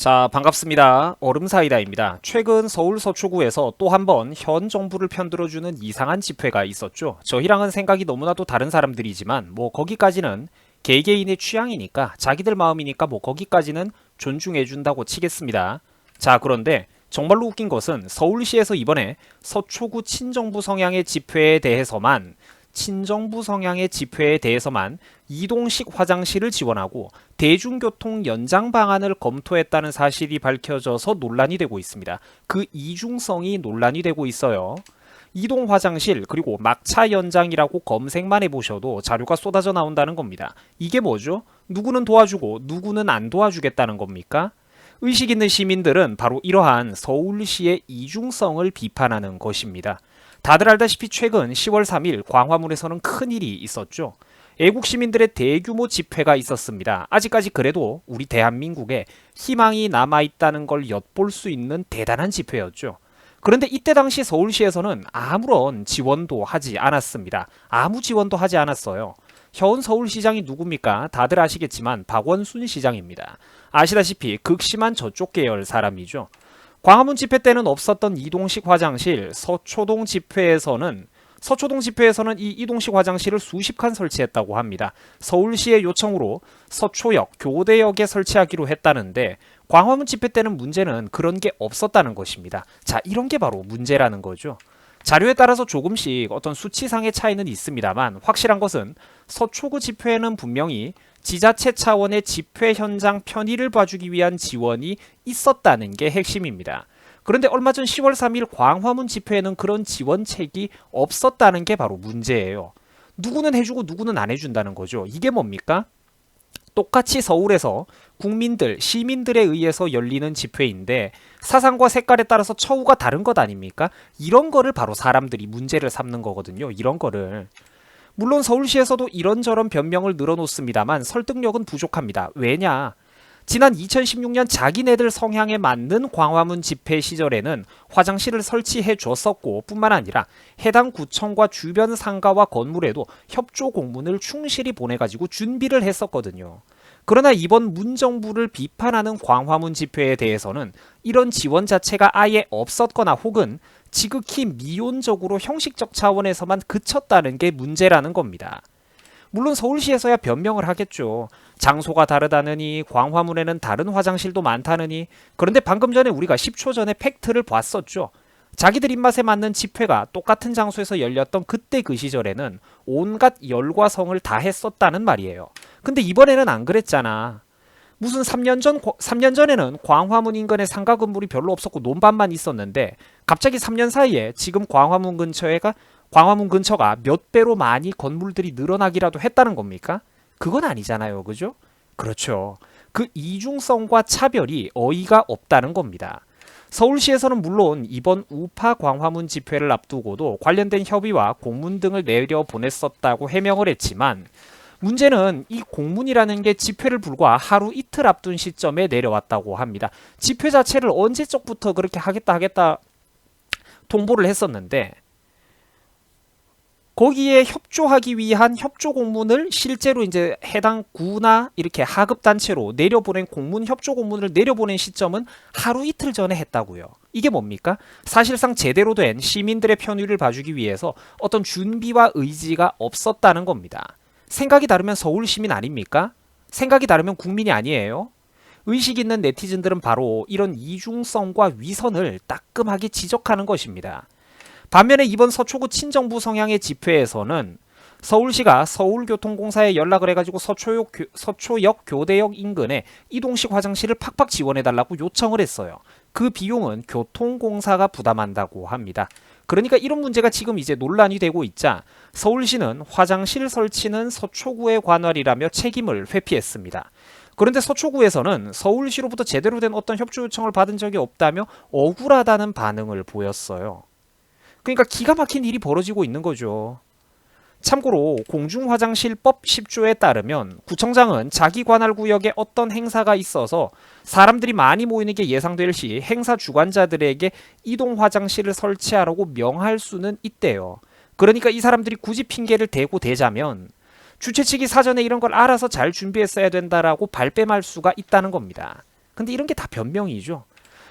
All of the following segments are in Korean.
자, 반갑습니다. 얼음사이다입니다. 최근 서울 서초구에서 또 한 번 현 정부를 편들어주는 이상한 집회가 있었죠. 저희랑은 생각이 너무나도 다른 사람들이지만 뭐 거기까지는 개개인의 취향이니까 자기들 마음이니까 뭐 거기까지는 존중해준다고 치겠습니다. 자, 그런데 정말로 웃긴 것은 서울시에서 이번에 서초구 친정부 성향의 집회에 대해서만 친정부 성향의 집회에 대해서만 이동식 화장실을 지원하고 대중교통 연장 방안을 검토했다는 사실이 밝혀져서 논란이 되고 있습니다. 그 이중성이 논란이 되고 있어요. 이동 화장실 그리고 막차 연장이라고 검색만 해보셔도 자료가 쏟아져 나온다는 겁니다. 이게 뭐죠? 누구는 도와주고 누구는 안 도와주겠다는 겁니까? 의식 있는 시민들은 바로 이러한 서울시의 이중성을 비판하는 것입니다. 다들 알다시피 최근 10월 3일 광화문에서는 큰 일이 있었죠. 애국 시민들의 대규모 집회가 있었습니다. 아직까지 그래도 우리 대한민국에 희망이 남아있다는 걸 엿볼 수 있는 대단한 집회였죠. 그런데 이때 당시 서울시에서는 아무런 지원도 하지 않았습니다. 아무 지원도 하지 않았어요. 현 서울시장이 누굽니까? 다들 아시겠지만 박원순 시장입니다. 아시다시피 극심한 저쪽 계열 사람이죠. 광화문 집회 때는 없었던 이동식 화장실, 서초동 집회에서는 서초동 집회에서는 이 이동식 화장실을 수십 칸 설치했다고 합니다. 서울시의 요청으로 서초역, 교대역에 설치하기로 했다는데 광화문 집회 때는 문제는 그런 게 없었다는 것입니다. 자, 이런 게 바로 문제라는 거죠. 자료에 따라서 조금씩 어떤 수치상의 차이는 있습니다만 확실한 것은 서초구 집회에는 분명히 지자체 차원의 집회 현장 편의를 봐주기 위한 지원이 있었다는 게 핵심입니다. 그런데 얼마 전 10월 3일 광화문 집회에는 그런 지원책이 없었다는 게 바로 문제예요. 누구는 해주고 누구는 안 해준다는 거죠. 이게 뭡니까? 똑같이 서울에서 국민들, 시민들에 의해서 열리는 집회인데 사상과 색깔에 따라서 처우가 다른 것 아닙니까? 이런 거를 바로 사람들이 문제를 삼는 거거든요. 이런 거를. 물론 서울시에서도 이런저런 변명을 늘어놓습니다만 설득력은 부족합니다. 왜냐? 지난 2016년 자기네들 성향에 맞는 광화문 집회 시절에는 화장실을 설치해 줬었고 뿐만 아니라 해당 구청과 주변 상가와 건물에도 협조 공문을 충실히 보내가지고 준비를 했었거든요. 그러나 이번 문정부를 비판하는 광화문 집회에 대해서는 이런 지원 자체가 아예 없었거나 혹은 지극히 미온적으로 형식적 차원에서만 그쳤다는 게 문제라는 겁니다. 물론 서울시에서야 변명을 하겠죠. 장소가 다르다느니 광화문에는 다른 화장실도 많다느니 그런데 방금 전에 우리가 10초 전에 팩트를 봤었죠. 자기들 입맛에 맞는 집회가 똑같은 장소에서 열렸던 그때 그 시절에는 온갖 열과 성을 다 했었다는 말이에요. 근데 이번에는 안 그랬잖아. 무슨 3년 전 3년 전에는 광화문 인근에 상가 건물이 별로 없었고 논밭만 있었는데 갑자기 3년 사이에 지금 광화문 근처에가 광화문 근처가 몇 배로 많이 건물들이 늘어나기라도 했다는 겁니까? 그건 아니잖아요. 그죠? 그렇죠. 그 이중성과 차별이 어이가 없다는 겁니다. 서울시에서는 물론 이번 우파 광화문 집회를 앞두고도 관련된 협의와 공문 등을 내려 보냈었다고 해명을 했지만 문제는 이 공문이라는 게 집회를 불과 하루 이틀 앞둔 시점에 내려왔다고 합니다. 집회 자체를 언제적부터 그렇게 하겠다 하겠다 통보를 했었는데 거기에 협조하기 위한 협조 공문을 실제로 이제 해당 구나 이렇게 하급 단체로 내려보낸 공문 협조 공문을 내려보낸 시점은 하루 이틀 전에 했다고요. 이게 뭡니까? 사실상 제대로 된 시민들의 편의를 봐주기 위해서 어떤 준비와 의지가 없었다는 겁니다. 생각이 다르면 서울 시민 아닙니까? 생각이 다르면 국민이 아니에요. 의식 있는 네티즌들은 바로 이런 이중성과 위선을 따끔하게 지적하는 것입니다. 반면에 이번 서초구 친정부 성향의 집회에서는 서울시가 서울교통공사에 연락을 해가지고 서초역, 교, 서초역 교대역 인근에 이동식 화장실을 팍팍 지원해달라고 요청을 했어요. 그 비용은 교통공사가 부담한다고 합니다. 그러니까 이런 문제가 지금 이제 논란이 되고 있자 서울시는 화장실 설치는 서초구의 관할이라며 책임을 회피했습니다. 그런데 서초구에서는 서울시로부터 제대로 된 어떤 협조 요청을 받은 적이 없다며 억울하다는 반응을 보였어요. 그러니까 기가 막힌 일이 벌어지고 있는 거죠. 참고로 공중화장실법 10조에 따르면 구청장은 자기 관할 구역에 어떤 행사가 있어서 사람들이 많이 모이는 게 예상될 시 행사 주관자들에게 이동 화장실을 설치하라고 명할 수는 있대요. 그러니까 이 사람들이 굳이 핑계를 대고 대자면 주최 측이 사전에 이런 걸 알아서 잘 준비했어야 된다라고 발뺌할 수가 있다는 겁니다. 근데 이런 게 다 변명이죠.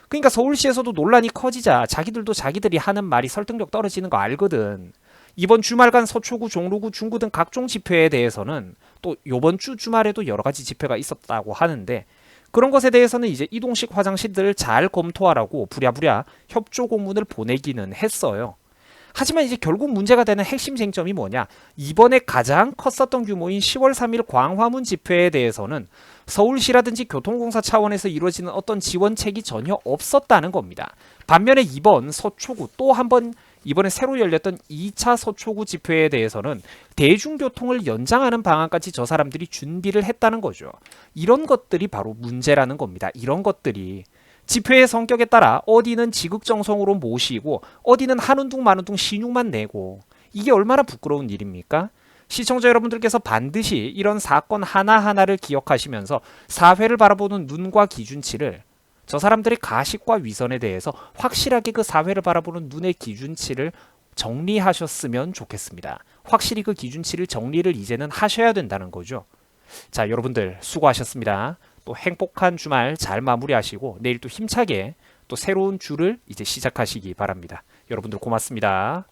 그러니까 서울시에서도 논란이 커지자 자기들도 자기들이 하는 말이 설득력 떨어지는 거 알거든. 이번 주말간 서초구, 종로구, 중구 등 각종 집회에 대해서는 또 요번 주 주말에도 여러 가지 집회가 있었다고 하는데 그런 것에 대해서는 이제 이동식 화장실들을 잘 검토하라고 부랴부랴 협조 공문을 보내기는 했어요. 하지만 이제 결국 문제가 되는 핵심 쟁점이 뭐냐? 이번에 가장 컸었던 규모인 10월 3일 광화문 집회에 대해서는 서울시라든지 교통공사 차원에서 이루어지는 어떤 지원책이 전혀 없었다는 겁니다. 반면에 이번 서초구 또 한 번 이번에 새로 열렸던 2차 서초구 집회에 대해서는 대중교통을 연장하는 방안까지 저 사람들이 준비를 했다는 거죠. 이런 것들이 바로 문제라는 겁니다. 이런 것들이 집회의 성격에 따라 어디는 지극정성으로 모시고 어디는 한운둥 만운둥 신용만 내고 이게 얼마나 부끄러운 일입니까? 시청자 여러분들께서 반드시 이런 사건 하나하나를 기억하시면서 사회를 바라보는 눈과 기준치를 저 사람들의 가식과 위선에 대해서 확실하게 그 사회를 바라보는 눈의 기준치를 정리하셨으면 좋겠습니다. 확실히 그 기준치를 정리를 이제는 하셔야 된다는 거죠. 자, 여러분들 수고하셨습니다. 또 행복한 주말 잘 마무리하시고 내일 또 힘차게 또 새로운 주를 이제 시작하시기 바랍니다. 여러분들 고맙습니다.